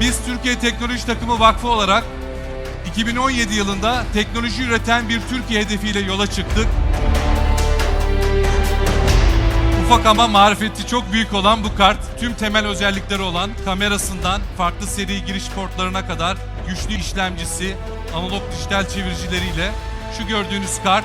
Biz Türkiye Teknoloji Takımı Vakfı olarak 2017 yılında teknoloji üreten bir Türkiye hedefiyle yola çıktık. Ufak ama marifeti çok büyük olan bu kart, tüm temel özellikleri olan kamerasından farklı seri giriş portlarına kadar güçlü işlemcisi, analog dijital çeviricileriyle şu gördüğünüz kart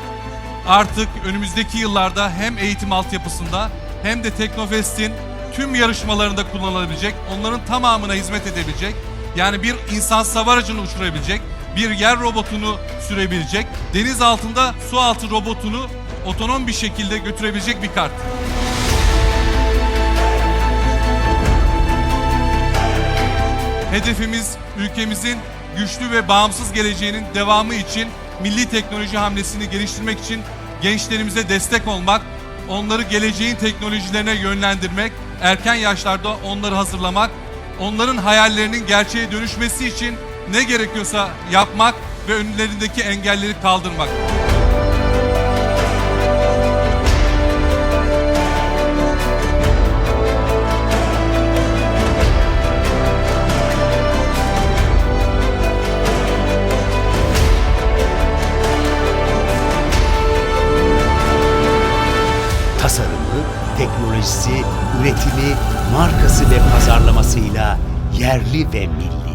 artık önümüzdeki yıllarda hem eğitim altyapısında hem de Teknofest'in tüm yarışmalarında kullanılabilecek, onların tamamına hizmet edebilecek, yani bir insan savar aracını uçurabilecek, bir yer robotunu sürebilecek, deniz altında su altı robotunu otonom bir şekilde götürebilecek bir kart. Hedefimiz ülkemizin güçlü ve bağımsız geleceğinin devamı için milli teknoloji hamlesini geliştirmek için gençlerimize destek olmak, onları geleceğin teknolojilerine yönlendirmek, erken yaşlarda onları hazırlamak, onların hayallerinin gerçeğe dönüşmesi için ne gerekiyorsa yapmak ve önlerindeki engelleri kaldırmak. tasarımı, teknolojisi, üretimi, markası ve pazarlamasıyla yerli ve milli.